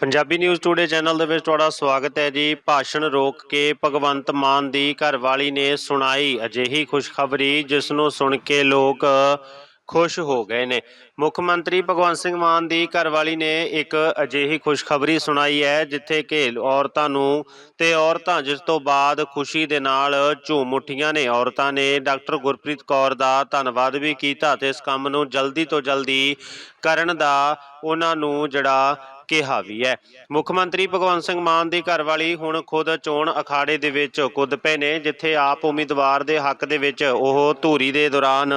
Punjabi news today channel ਦੇ ਵਿੱਚ ਤੁਹਾਡਾ ਸਵਾਗਤ ਹੈ ਜੀ। ਭਾਸ਼ਣ ਰੋਕ ਕੇ ਭਗਵੰਤ ਮਾਨ ਦੀ ਘਰਵਾਲੀ ਨੇ ਸੁਣਾਈ ਅਜਿਹੀ ਖੁਸ਼ਖਬਰੀ, ਜਿਸ ਨੂੰ ਸੁਣ ਕੇ ਲੋਕ ਖੁਸ਼ ਹੋ ਗਏ ਨੇ। ਮੁੱਖ ਮੰਤਰੀ ਭਗਵੰਤ ਸਿੰਘ ਮਾਨ ਦੀ ਘਰਵਾਲੀ ਨੇ ਇੱਕ ਅਜਿਹੀ ਖੁਸ਼ਖਬਰੀ ਸੁਣਾਈ ਹੈ, ਜਿੱਥੇ ਕਿ ਔਰਤਾਂ ਨੂੰ ਤੇ ਔਰਤਾਂ, ਜਿਸ ਤੋਂ ਬਾਅਦ ਖੁਸ਼ੀ ਦੇ ਨਾਲ ਝੂਮ ਉੱਠੀਆਂ ਨੇ। ਔਰਤਾਂ ਨੇ ਡਾਕਟਰ ਗੁਰਪ੍ਰੀਤ ਕੌਰ ਦਾ ਧੰਨਵਾਦ ਵੀ ਕੀਤਾ ਤੇ ਇਸ ਕੰਮ ਨੂੰ ਜਲਦੀ ਤੋਂ ਜਲਦੀ ਕਰਨ ਦਾ ਉਹਨਾਂ ਨੂੰ ਜਿਹੜਾ ਕਿਹਾ ਵੀ ਹੈ। ਮੁੱਖ ਮੰਤਰੀ ਭਗਵੰਤ ਸਿੰਘ ਮਾਨ ਦੀ ਘਰਵਾਲੀ ਹੁਣ ਖੁਦ ਚੋਣ ਅਖਾੜੇ ਦੇ ਵਿੱਚ ਕੁੱਦ ਪਏ ਨੇ, ਜਿੱਥੇ ਆਪ ਉਮੀਦਵਾਰ ਦੇ ਹੱਕ ਦੇ ਵਿੱਚ ਉਹ ਧੂਰੀ ਦੇ ਦੌਰਾਨ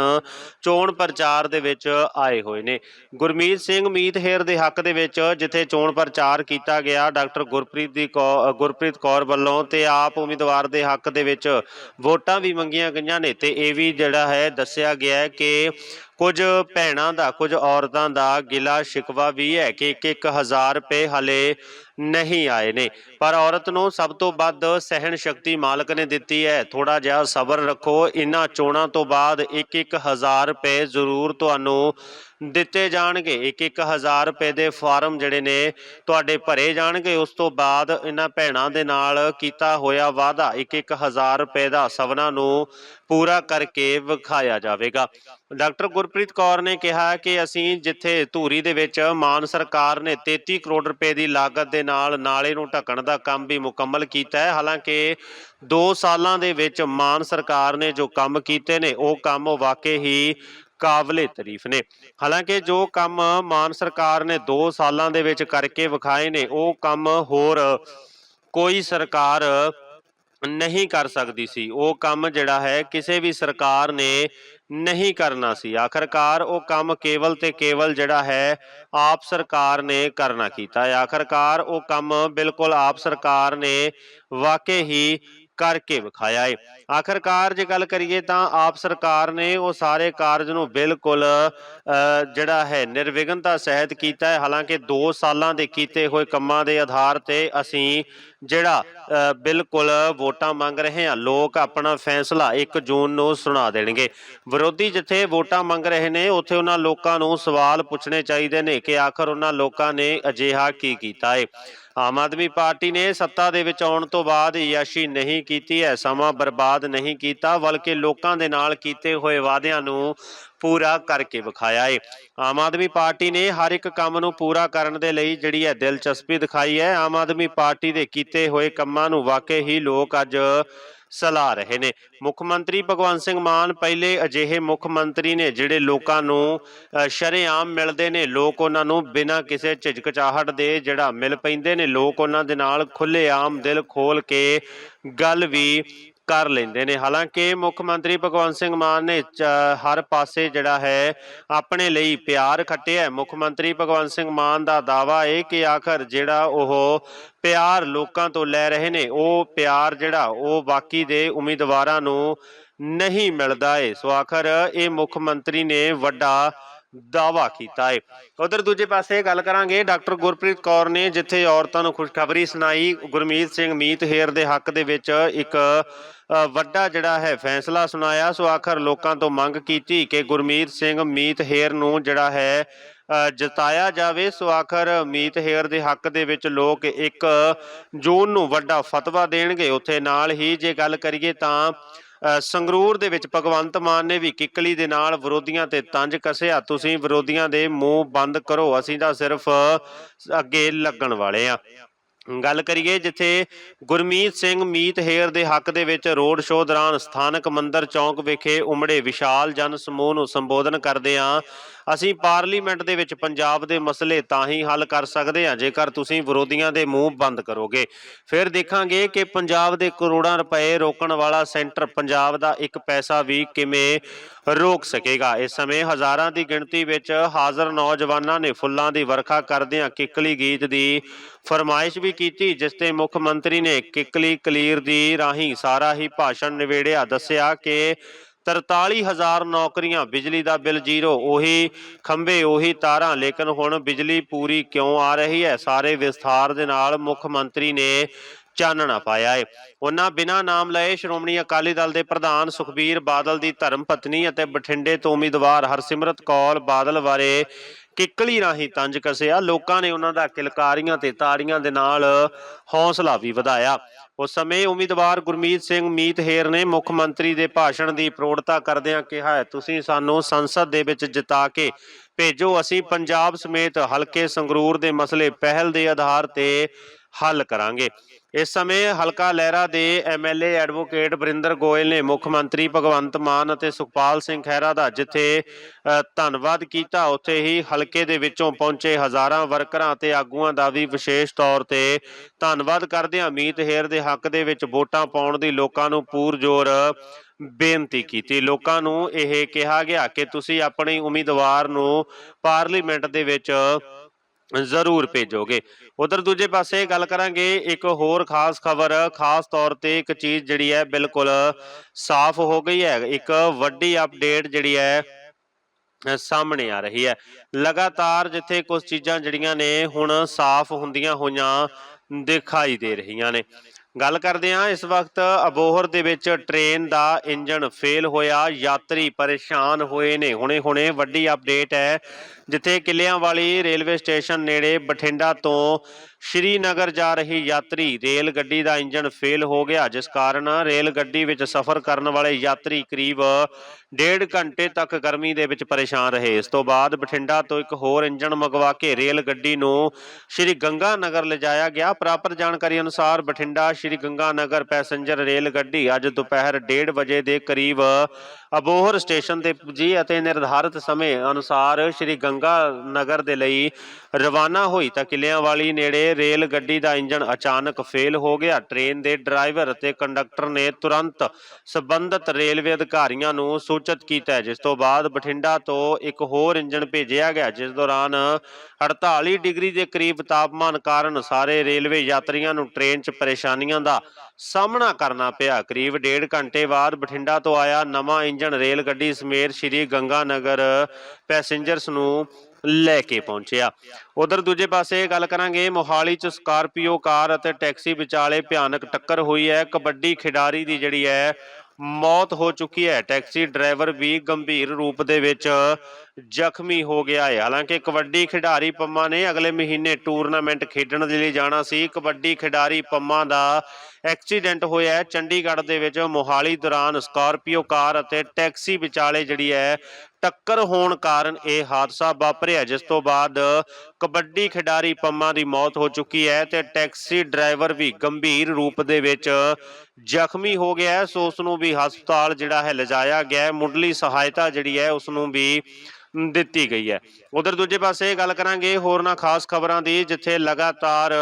ਚੋਣ ਪ੍ਰਚਾਰ ਦੇ ਵਿੱਚ ਆਏ ਹੋਏ ਨੇ। ਗੁਰਮੀਤ ਸਿੰਘ ਮੀਤ ਹੇਰ ਦੇ ਹੱਕ ਦੇ ਵਿੱਚ ਜਿੱਥੇ ਚੋਣ ਪ੍ਰਚਾਰ ਕੀਤਾ ਗਿਆ, ਡਾਕਟਰ ਗੁਰਪ੍ਰੀਤ ਦੀ ਕੌ- ਗੁਰਪ੍ਰੀਤ ਕੌਰ ਵੱਲੋਂ ਤੇ ਆਪ ਉਮੀਦਵਾਰ ਦੇ ਹੱਕ ਦੇ ਵਿੱਚ ਵੋਟਾਂ ਵੀ ਮੰਗੀਆਂ ਗਈਆਂ ਨੇ ਤੇ ਇਹ ਵੀ ਜਿਹੜਾ ਹੈ, ਦੱਸਿਆ ਗਿਆ ਹੈ ਕਿ ਕੁਝ ਭੈਣਾਂ ਦਾ ਕੁਝ ਔਰਤਾਂ ਦਾ ਗਿਲਾ ਸ਼ਿਕਵਾ ਵੀ ਹੈ ਕਿ 1-1000 ਰੁਪਏ ਹਲੇ ਨਹੀਂ ਆਏ ਨੇ। ਪਰ ਔਰਤ ਨੂੰ ਸਭ ਤੋਂ ਵੱਧ ਸਹਿਣ ਸ਼ਕਤੀ ਮਾਲਕ ਨੇ ਦਿੱਤੀ ਹੈ। ਥੋੜਾ ਜਿਹਾ ਸਬਰ ਰੱਖੋ। ਇਹਨਾਂ ਚੋਣਾਂ ਤੋਂ ਬਾਅਦ 1-1000 ਰੁਪਏ ਜ਼ਰੂਰ ਤੁਹਾਨੂੰ ਦਿੱਤੇ ਜਾਣਗੇ। 1-1000 ਰੁਪਏ ਦੇ ਫਾਰਮ ਜਿਹੜੇ ਨੇ, ਤੁਹਾਡੇ ਭਰੇ ਜਾਣਗੇ। ਉਸ ਤੋਂ ਬਾਅਦ ਇਹਨਾਂ ਭੈਣਾਂ ਦੇ ਨਾਲ ਕੀਤਾ ਹੋਇਆ ਵਾਅਦਾ 1-1000 ਰੁਪਏ ਦਾ ਸਭਨਾਂ ਨੂੰ ਪੂਰਾ ਕਰਕੇ ਵਿਖਾਇਆ ਜਾਵੇਗਾ। ਡਾਕਟਰ ਗੁਰਪ੍ਰੀਤ ਕੌਰ ਨੇ ਕਿਹਾ ਕਿ ਅਸੀਂ ਜਿੱਥੇ ਧੂਰੀ ਦੇ ਵਿੱਚ ਮਾਨ ਸਰਕਾਰ ਨੇ 33 ਕਰੋੜ ਰੁਪਏ ਦੀ ਲਾਗਤ ਦੇ ਨਾਲ ਨਾਲੇ ਨੂੰ ਢੱਕਣ ਦਾ ਕੰਮ ਵੀ ਮੁਕੰਮਲ ਕੀਤਾ ਹੈ। ਹਾਲਾਂਕਿ 2 ਸਾਲਾਂ ਦੇ ਵਿੱਚ ਮਾਨ ਸਰਕਾਰ ਨੇ ਜੋ ਕੰਮ ਕੀਤੇ ਨੇ, ਉਹ ਕੰਮ ਵਾਕਈ ਹੀ ਕਾਬਲੇ ਤਾਰੀਫ ਨੇ। ਹਾਲਾਂਕਿ ਜੋ ਕੰਮ ਮਾਨ ਸਰਕਾਰ ਨੇ 2 ਸਾਲਾਂ ਦੇ ਵਿੱਚ ਕਰਕੇ ਵਿਖਾਏ ਨੇ, ਉਹ ਕੰਮ ਹੋਰ ਕੋਈ ਸਰਕਾਰ ਨਹੀਂ ਕਰ ਸਕਦੀ ਸੀ। ਉਹ ਕੰਮ ਜਿਹੜਾ ਹੈ ਕਿਸੇ ਵੀ ਸਰਕਾਰ ਨੇ ਨਹੀਂ ਕਰਨਾ ਸੀ। ਆਖਰਕਾਰ ਉਹ ਕੰਮ ਕੇਵਲ ਤੇ ਕੇਵਲ ਜਿਹੜਾ ਹੈ ਆਪ ਸਰਕਾਰ ਨੇ ਕਰਨਾ ਕੀਤਾ ਹੈ। ਆਖਰਕਾਰ ਉਹ ਕੰਮ ਬਿਲਕੁਲ ਆਪ ਸਰਕਾਰ ਨੇ ਵਾਕਈ ਹੀ ਕਰਕੇ ਵਿਖਾਇਆ ਹੈ ਆਖਰਕਾਰ ਜੇ ਗੱਲ ਕਰੀਏ ਤਾਂ ਆਪ ਸਰਕਾਰ ਨੇ ਉਹ ਸਾਰੇ ਕਾਰਜ ਨੂੰ ਬਿਲਕੁਲ ਅ, ਜਿਹੜਾ ਹੈ ਨਿਰਵਿਘਨਤਾ ਸਹਿਤ ਕੀਤਾ ਹੈ। ਹਾਲਾਂਕਿ 2 ਸਾਲਾਂ ਦੇ ਕੀਤੇ ਹੋਏ ਕੰਮਾਂ ਦੇ ਆਧਾਰ ਤੇ ਅਸੀਂ ਜਿਹੜਾ ਬਿਲਕੁਲ ਵੋਟਾਂ ਮੰਗ ਰਹੇ ਆ। ਲੋਕ ਆਪਣਾ ਫੈਸਲਾ 1 ਜੂਨ ਨੂੰ ਸੁਣਾ ਦੇਣਗੇ। ਵਿਰੋਧੀ ਜਿੱਥੇ ਵੋਟਾਂ ਮੰਗ ਰਹੇ ਨੇ, ਉੱਥੇ ਉਹਨਾਂ ਲੋਕਾਂ ਨੂੰ ਸਵਾਲ ਪੁੱਛਣੇ ਚਾਹੀਦੇ ਨੇ ਕਿ ਆਖਰ ਉਹਨਾਂ ਲੋਕਾਂ ਨੇ ਅਜਿਹਾ ਕੀ ਕੀਤਾ ਹੈ ਆਮ ਆਦਮੀ ਪਾਰਟੀ ਨੇ ਸੱਤਾ ਦੇ ਵਿੱਚ ਆਉਣ ਤੋਂ ਬਾਅਦ ਯਾਸ਼ੀ ਨਹੀਂ ਕੀਤੀ ਹੈ, ਸਮਾਂ ਬਰਬਾਦ ਨਹੀਂ ਕੀਤਾ, ਬਲਕਿ ਲੋਕਾਂ ਦੇ ਨਾਲ ਕੀਤੇ ਹੋਏ ਵਾਅਦਿਆਂ ਨੂੰ ਪੂਰਾ ਕਰਕੇ ਵਿਖਾਇਆ ਏ। ਆਮ ਆਦਮੀ ਪਾਰਟੀ ਨੇ ਹਰ ਇੱਕ ਕੰਮ ਨੂੰ ਪੂਰਾ ਕਰਨ ਦੇ ਲਈ ਜਿਹੜੀ ਹੈ ਦਿਲਚਸਪੀ ਦਿਖਾਈ ਹੈ। ਆਮ ਆਦਮੀ ਪਾਰਟੀ ਦੇ ਕੀਤੇ ਹੋਏ ਕੰਮਾਂ ਨੂੰ ਵਾਕਈ ਹੀ ਲੋਕ ਅੱਜ ਸਲਾਹ ਰਹੇ ਨੇ। ਮੁੱਖ ਮੰਤਰੀ ਭਗਵੰਤ ਸਿੰਘ ਮਾਨ ਪਹਿਲੇ ਅਜਿਹੇ ਮੁੱਖ ਮੰਤਰੀ ਨੇ ਜਿਹੜੇ ਲੋਕਾਂ ਨੂੰ ਅ, ਸ਼ਰੇਆਮ ਮਿਲਦੇ ਨੇ। ਲੋਕ ਉਹਨਾਂ ਨੂੰ ਬਿਨਾਂ ਕਿਸੇ ਝਿਜਕਚਾਹਟ ਦੇ ਜਿਹੜਾ ਮਿਲ ਪੈਂਦੇ ਨੇ ਲੋਕ ਉਹਨਾਂ ਦੇ ਨਾਲ ਖੁੱਲ੍ਹੇਆਮ ਦਿਲ ਖੋਲ ਕੇ ਗੱਲ ਵੀ ਕਰ ਲੈਂਦੇ ਨੇ। ਹਾਲਾਂਕਿ ਮੁੱਖ ਮੰਤਰੀ ਭਗਵੰਤ ਸਿੰਘ ਮਾਨ ਨੇ ਚ- ਹਰ ਪਾਸੇ ਜਿਹੜਾ ਹੈ, ਆਪਣੇ ਲਈ ਪਿਆਰ ਖੱਟਿਆ ਮੁੱਖ ਮੰਤਰੀ ਭਗਵੰਤ ਸਿੰਘ ਮਾਨ ਦਾ ਦਾਵਾ ਹੈ ਕਿ ਆਖਰ ਜਿਹੜਾ ਉਹ ਪਿਆਰ ਲੋਕਾਂ ਤੋਂ ਲੈ ਰਹੇ ਨੇ, ਉਹ ਪਿਆਰ ਜਿਹੜਾ, ਉਹ ਬਾਕੀ ਦੇ ਉਮੀਦਵਾਰਾਂ ਨੂੰ ਨਹੀਂ ਮਿਲਦਾ ਏ। ਸੋ ਆਖਰ ਇਹ ਮੁੱਖ ਮੰਤਰੀ ਨੇ ਵੱਡਾ ਦਾਵਾ ਕੀਤਾ ਹੈ ਉਧਰ ਦੂਜੇ ਪਾਸੇ ਗੱਲ ਕਰਾਂਗੇ ਡਾਕਟਰ ਗੁਰਪ੍ਰੀਤ ਕੌਰ ਨੇ ਜਿੱਥੇ ਔਰਤਾਂ ਨੂੰ ਖੁਸ਼ਖਬਰੀ ਸੁਣਾਈ ਗੁਰਮੀਤ ਸਿੰਘ ਮੀਤ ਹੇਰ ਦੇ ਹੱਕ ਦੇ ਵਿੱਚ ਇੱਕ ਵੱਡਾ ਜਿਹੜਾ ਹੈ ਫੈਸਲਾ ਸੁਣਾਇਆ। ਸੋ ਆਖਰ ਲੋਕਾਂ ਤੋਂ ਮੰਗ ਕੀਤੀ ਕਿ ਗੁਰਮੀਤ ਸਿੰਘ ਮੀਤ ਹੇਰ ਨੂੰ ਜਿਹੜਾ ਹੈ ਅ, ਜਿਤਾਇਆ ਜਾਵੇ। ਸੋ ਆਖਰ ਮੀਤ ਹੇਰ ਦੇ ਹੱਕ ਦੇ ਵਿੱਚ ਲੋਕ ਇੱਕ ਜੂਨ ਨੂੰ ਵੱਡਾ ਫਤਵਾ ਦੇਣਗੇ। ਉੱਥੇ ਨਾਲ ਹੀ ਜੇ ਗੱਲ ਕਰੀਏ ਤਾਂ ਸੰਗਰੂਰ ਦੇ ਵਿੱਚ ਭਗਵੰਤ ਮਾਨ ਨੇ ਵੀ ਕਿੱਕਲੀ ਦੇ ਨਾਲ ਵਿਰੋਧੀਆਂ ਤੇ ਤੰਜ ਕੱਸਿਆ। ਤੁਸੀਂ ਵਿਰੋਧੀਆਂ ਦੇ ਮੂੰਹ ਬੰਦ ਕਰੋ, ਅਸੀਂ ਤਾਂ ਸਿਰਫ ਅੱਗੇ ਲੱਗਣ ਵਾਲੇ ਆ। ਗੱਲ ਕਰੀਏ ਜਿੱਥੇ ਗੁਰਮੀਤ ਸਿੰਘ ਮੀਤ ਹੇਰ ਦੇ ਹੱਕ ਦੇ ਵਿੱਚ ਰੋਡ ਸ਼ੋਅ ਦੌਰਾਨ ਸਥਾਨਕ ਮੰਦਰ ਚੌਂਕ ਵਿਖੇ ਉਮੜੇ ਵਿਸ਼ਾਲ ਜਨ ਸਮੂਹ ਨੂੰ ਸੰਬੋਧਨ ਕਰਦੇ ਆ ਅਸੀਂ ਪਾਰਲੀਮੈਂਟ ਦੇ ਵਿੱਚ ਪੰਜਾਬ ਦੇ ਮਸਲੇ ਤਾਂ ਹੀ ਹੱਲ ਕਰ ਸਕਦੇ ਹਾਂ, ਜੇਕਰ ਤੁਸੀਂ ਵਿਰੋਧੀਆਂ ਦੇ ਮੂੰਹ ਬੰਦ ਕਰੋਗੇ। ਫਿਰ ਦੇਖਾਂਗੇ ਕਿ ਪੰਜਾਬ ਦੇ ਕਰੋੜਾਂ ਰੁਪਏ ਰੋਕਣ ਵਾਲਾ ਸੈਂਟਰ ਪੰਜਾਬ ਦਾ ਇੱਕ ਪੈਸਾ ਵੀ ਕਿਵੇਂ ਰੋਕ ਸਕੇਗਾ? ਇਸ ਸਮੇਂ ਹਜ਼ਾਰਾਂ ਦੀ ਗਿਣਤੀ ਵਿੱਚ ਹਾਜ਼ਰ ਨੌਜਵਾਨਾਂ ਨੇ ਫੁੱਲਾਂ ਦੀ ਵਰਖਾ ਕਰਦਿਆਂ ਕਿੱਕਲੀ ਗੀਤ ਦੀ ਫਰਮਾਇਸ਼ ਵੀ ਕੀਤੀ, ਜਿਸ ਤੇ ਮੁੱਖ ਮੰਤਰੀ ਨੇ ਕਿੱਕਲੀ ਕਲੀਰ ਦੀ ਰਾਹੀਂ ਸਾਰਾ ਹੀ ਭਾਸ਼ਣ ਨਿਵੇੜਿਆ। ਦੱਸਿਆ ਕਿ 43000 ਨੌਕਰੀਆਂ, ਬਿਜਲੀ ਦਾ ਬਿੱਲ ਜ਼ੀਰੋ, ਉਹੀ ਖੰਭੇ, ਉਹੀ ਤਾਰਾਂ, ਲੇਕਿਨ ਹੁਣ ਬਿਜਲੀ ਪੂਰੀ ਕਿਉਂ ਆ ਰਹੀ ਹੈ? ਸਾਰੇ ਵਿਸਥਾਰ ਦੇ ਨਾਲ ਮੁੱਖ ਮੰਤਰੀ ਨੇ ਚਾਨਣਾ ਪਾਇਆ ਹੈ ਉਹਨਾਂ ਬਿਨਾਂ ਨਾਮ ਲਏ ਸ਼੍ਰੋਮਣੀ ਅਕਾਲੀ ਦਲ ਦੇ ਪ੍ਰਧਾਨ ਸੁਖਬੀਰ ਬਾਦਲ ਦੀ ਧਰਮ ਪਤਨੀ ਅਤੇ ਬਠਿੰਡੇ ਤੋਂ ਉਮੀਦਵਾਰ ਹਰਸਿਮਰਤ ਕੌਰ ਬਾਦਲ ਬਾਰੇ ਕਿੱਕਲੀ ਰਾਹੀਂ ਤੰਜ ਕਸਿਆ। ਲੋਕਾਂ ਨੇ ਉਹਨਾਂ ਦਾ ਕਿਲਕਾਰੀਆਂ ਤੇ ਤਾੜੀਆਂ ਦੇ ਨਾਲ ਹੌਸਲਾ ਵੀ ਵਧਾਇਆ। ਉਸ ਸਮੇਂ ਉਮੀਦਵਾਰ ਗੁਰਮੀਤ ਸਿੰਘ ਮੀਤਹੇਰ ਨੇ ਮੁੱਖ ਮੰਤਰੀ ਦੇ ਭਾਸ਼ਣ ਦੀ ਪ੍ਰੋੜਤਾ ਕਰਦਿਆਂ ਕਿਹਾ ਹੈ ਤੁਸੀਂ ਸਾਨੂੰ ਸੰਸਦ ਦੇ ਵਿੱਚ ਜਿਤਾ ਕੇ ਭੇਜੋ। ਅਸੀਂ ਪੰਜਾਬ ਸਮੇਤ ਹਲਕੇ ਸੰਗਰੂਰ ਦੇ ਮਸਲੇ ਪਹਿਲ ਦੇ ਆਧਾਰ ਤੇ ਹੱਲ ਕਰਾਂਗੇ। ਇਸ ਸਮੇਂ ਹਲਕਾ ਲਹਿਰਾ ਦੇ ਐਮਐਲਏ ਐਡਵੋਕੇਟ ਬਰਿੰਦਰ ਗੋਇਲ ਨੇ ਮੁੱਖ ਮੰਤਰੀ ਭਗਵੰਤ ਮਾਨ ਅਤੇ ਸੁਖਪਾਲ ਸਿੰਘ ਖਹਿਰਾ ਦਾ ਜਿੱਥੇ ਧੰਨਵਾਦ ਕੀਤਾ, ਉੱਥੇ ਹੀ ਹਲਕੇ ਦੇ ਵਿੱਚੋਂ ਪਹੁੰਚੇ ਹਜ਼ਾਰਾਂ ਵਰਕਰਾਂ ਅਤੇ ਆਗੂਆਂ ਦਾ ਵੀ ਵਿਸ਼ੇਸ਼ ਤੌਰ ਤੇ ਧੰਨਵਾਦ ਕਰਦਿਆਂ ਮੀਤ ਹੇਰ ਦੇ ਹੱਕ ਦੇ ਵਿੱਚ ਵੋਟਾਂ ਪਾਉਣ ਦੀ ਲੋਕਾਂ ਨੂੰ ਪੂਰਜੋਰ ਬੇਨਤੀ ਕੀਤੀ। ਲੋਕਾਂ ਨੂੰ ਇਹ ਕਿਹਾ ਗਿਆ ਕਿ ਤੁਸੀਂ ਆਪਣੇ ਉਮੀਦਵਾਰ ਨੂੰ ਪਾਰਲੀਮੈਂਟ ਦੇ ਵਿੱਚ ਜ਼ਰੂਰ ਭੇਜੋਗੇ। ਉਧਰ ਦੂਜੇ ਪਾਸੇ ਗੱਲ ਕਰਾਂਗੇ, ਇੱਕ ਹੋਰ ਖਾਸ ਖਬਰ, ਖਾਸ ਤੌਰ ਤੇ ਇੱਕ ਚੀਜ਼ ਜਿਹੜੀ ਹੈ ਬਿਲਕੁਲ ਸਾਫ਼ ਹੋ ਗਈ ਹੈ, ਇੱਕ ਵੱਡੀ ਅਪਡੇਟ ਜਿਹੜੀ ਹੈ ਸਾਹਮਣੇ ਆ ਰਹੀ ਹੈ। ਲਗਾਤਾਰ ਜਿੱਥੇ ਕੁਝ ਚੀਜ਼ਾਂ ਜਿਹੜੀਆਂ ਨੇ ਹੁਣ ਸਾਫ਼ ਹੁੰਦੀਆਂ ਹੋਈਆਂ ਦਿਖਾਈ ਦੇ ਰਹੀਆਂ ਨੇ। ਗੱਲ ਕਰਦੇ ਹਾਂ, ਇਸ ਵਕਤ ਅਬੋਹਰ ਦੇ ਵਿੱਚ ਟ੍ਰੇਨ ਦਾ ਇੰਜਨ ਫੇਲ ਹੋਇਆ, ਯਾਤਰੀ ਪਰੇਸ਼ਾਨ ਹੋਏ ਨੇ। ਹੁਣੇ ਹੁਣੇ ਵੱਡੀ ਅਪਡੇਟ ਹੈ, ਜਿੱਥੇ ਕਿੱਲਿਆਂ ਵਾਲੀ ਰੇਲਵੇ ਸਟੇਸ਼ਨ ਨੇੜੇ ਬਠਿੰਡਾ ਤੋਂ ਸ਼੍ਰੀਨਗਰ ਜਾ ਰਹੀ ਯਾਤਰੀ ਰੇਲ ਗੱਡੀ ਦਾ ਇੰਜਨ ਫੇਲ ਹੋ ਗਿਆ, ਜਿਸ ਕਾਰਨ ਰੇਲ ਗੱਡੀ ਵਿੱਚ ਸਫ਼ਰ ਕਰਨ ਵਾਲੇ ਯਾਤਰੀ ਕਰੀਬ ਡੇਢ ਘੰਟੇ ਤੱਕ ਗਰਮੀ ਦੇ ਵਿੱਚ ਪਰੇਸ਼ਾਨ ਰਹੇ। ਇਸ ਤੋਂ ਬਾਅਦ ਬਠਿੰਡਾ ਤੋਂ ਇੱਕ ਹੋਰ ਇੰਜਣ ਮੰਗਵਾ ਕੇ ਰੇਲ ਗੱਡੀ ਨੂੰ ਸ਼੍ਰੀ ਗੰਗਾ ਨਗਰ ਲਿਜਾਇਆ ਗਿਆ। ਪ੍ਰਾਪਤ ਜਾਣਕਾਰੀ ਅਨੁਸਾਰ ਬਠਿੰਡਾ ਸ਼੍ਰੀ ਗੰਗਾ ਨਗਰ ਪੈਸੇਂਜਰ ਰੇਲ ਗੱਡੀ ਅੱਜ ਦੁਪਹਿਰ 1:30 ਵਜੇ ਦੇ ਕਰੀਬ ਅਬੋਹਰ ਸਟੇਸ਼ਨ ਤੇ ਪੁੱਜੀ ਅਤੇ ਨਿਰਧਾਰਤ ਸਮੇਂ ਅਨੁਸਾਰ ਸ਼੍ਰੀ ਗੰਗਾ ਨਗਰ ਦੇ ਲਈ ਰਵਾਨਾ ਹੋਈ ਤਾਂ ਕਿਲਿਆਂ ਵਾਲੀ ਨੇੜੇ ਰੇਲ ਗੱਡੀ ਦਾ ਇੰਜਣ ਅਚਾਨਕ ਫੇਲ ਹੋ ਗਿਆ। ਟ੍ਰੇਨ ਦੇ ਡਰਾਈਵਰ ਅਤੇ ਕੰਡਕਟਰ ਨੇ ਤੁਰੰਤ ਸਬੰਧਤ ਰੇਲਵੇ ਅਧਿਕਾਰੀਆਂ ਨੂੰ ਸੂਚਿਤ ਕੀਤਾ, ਜਿਸ ਤੋਂ ਬਾਅਦ ਬਠਿੰਡਾ ਤੋਂ ਇੱਕ ਹੋਰ ਇੰਜਣ ਭੇਜਿਆ ਗਿਆ, ਜਿਸ ਦੌਰਾਨ 48 ਡਿਗਰੀ ਦੇ ਕਰੀਬ ਤਾਪਮਾਨ ਕਾਰਨ ਸਾਰੇ ਰੇਲਵੇ ਯਾਤਰੀਆਂ ਨੂੰ ਟ੍ਰੇਨ 'ਚ ਪਰੇਸ਼ਾਨੀਆਂ ਦਾ ਸਾਹਮਣਾ ਕਰਨਾ ਪਿਆ। ਕਰੀਬ ਡੇਢ ਘੰਟੇ ਬਾਅਦ ਬਠਿੰਡਾ ਤੋਂ ਆਇਆ ਨਵਾਂ ਇੰਜਨ ਰੇਲ ਗੱਡੀ ਸਮੇਤ ਸ਼੍ਰੀ ਗੰਗਾ ਨਗਰ ਪੈਸੇਂਜਰਸ ਨੂੰ ਲੈ ਕੇ ਪਹੁੰਚਿਆ। ਉਧਰ ਦੂਜੇ ਪਾਸੇ ਗੱਲ ਕਰਾਂਗੇ, ਮੋਹਾਲੀ ਚ ਸਕਾਰਪੀਓ ਕਾਰ ਅਤੇ ਟੈਕਸੀ ਵਿਚਾਲੇ ਭਿਆਨਕ ਟੱਕਰ ਹੋਈ ਹੈ। ਕਬੱਡੀ ਖਿਡਾਰੀ ਦੀ ਜਿਹੜੀ ਹੈ ਮੌਤ ਹੋ ਚੁੱਕੀ ਹੈ। ਟੈਕਸੀ ਡਰਾਈਵਰ ਵੀ ਗੰਭੀਰ ਰੂਪ ਦੇ ਵਿੱਚ ਜ਼ਖਮੀ ਹੋ ਗਿਆ ਹੈ। ਹਾਲਾਂਕਿ ਕਬੱਡੀ ਖਿਡਾਰੀ ਪੰਮਾ ਨੇ ਅਗਲੇ ਮਹੀਨੇ ਟੂਰਨਾਮੈਂਟ ਖੇਡਣ ਦੇ ਲਈ ਜਾਣਾ ਸੀ। ਕਬੱਡੀ ਖਿਡਾਰੀ ਪੰਮਾ ਦਾ ਐਕਸੀਡੈਂਟ ਹੋਇਆ ਹੈ। ਚੰਡੀਗੜ੍ਹ ਦੇ ਵਿੱਚ ਮੋਹਾਲੀ ਦੌਰਾਨ ਸਕਾਰਪੀਓ ਕਾਰ ਅਤੇ ਟੈਕਸੀ ਵਿਚਾਲੇ ਜਿਹੜੀ ਹੈ, ਟੱਕਰ ਹੋਣ ਕਾਰਨ ਇਹ ਹਾਦਸਾ ਵਾਪਰਿਆ, ਜਿਸ ਤੋਂ ਬਾਅਦ ਕਬੱਡੀ ਖਿਡਾਰੀ ਪੰਮਾ ਦੀ ਮੌਤ ਹੋ ਚੁੱਕੀ ਹੈ ਤੇ ਟੈਕਸੀ ਡਰਾਈਵਰ ਵੀ ਗੰਭੀਰ ਰੂਪ ਦੇ ਵਿੱਚ ਜ਼ਖਮੀ ਹੋ ਗਿਆ ਹੈ। ਸੋ ਉਸ ਨੂੰ ਵੀ ਹਸਪਤਾਲ ਜਿਹੜਾ ਹੈ, ਲਿਜਾਇਆ ਗਿਆ ਹੈ। ਮੁੱਢਲੀ ਸਹਾਇਤਾ ਜਿਹੜੀ ਹੈ ਉਸ ਨੂੰ ਵੀ ਦਿੱਤੀ ਗਈ ਹੈ। ਉਧਰ ਦੂਜੇ ਪਾਸੇ ਗੱਲ ਕਰਾਂਗੇ ਹੋਰਨਾਂ ਖਾਸ ਖਬਰਾਂ ਦੀ, ਜਿੱਥੇ ਲਗਾਤਾਰ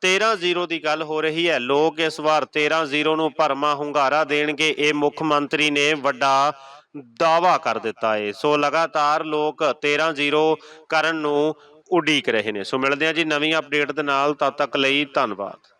13-0 ਦੀ ਗੱਲ ਹੋ ਰਹੀ ਹੈ। ਲੋਕ ਇਸ ਵਾਰ 13-0 ਨੂੰ ਭਰਮਾ ਹੁੰਗਾਰਾ ਦੇਣਗੇ। ਇਹ ਮੁੱਖ ਮੰਤਰੀ ਨੇ ਵੱਡਾ ਦਾਵਾ ਕਰ ਦਿੱਤਾ ਏ। ਸੋ ਲਗਾਤਾਰ ਲੋਕ 13-0 ਕਰਨ ਨੂੰ ਉਡੀਕ ਰਹੇ ਨੇ। ਸੋ ਮਿਲਦੇ ਆ ਜੀ ਨਵੀਂ ਅਪਡੇਟ ਦੇ ਨਾਲ। ਤਦ ਤੱਕ ਲਈ ਧੰਨਵਾਦ।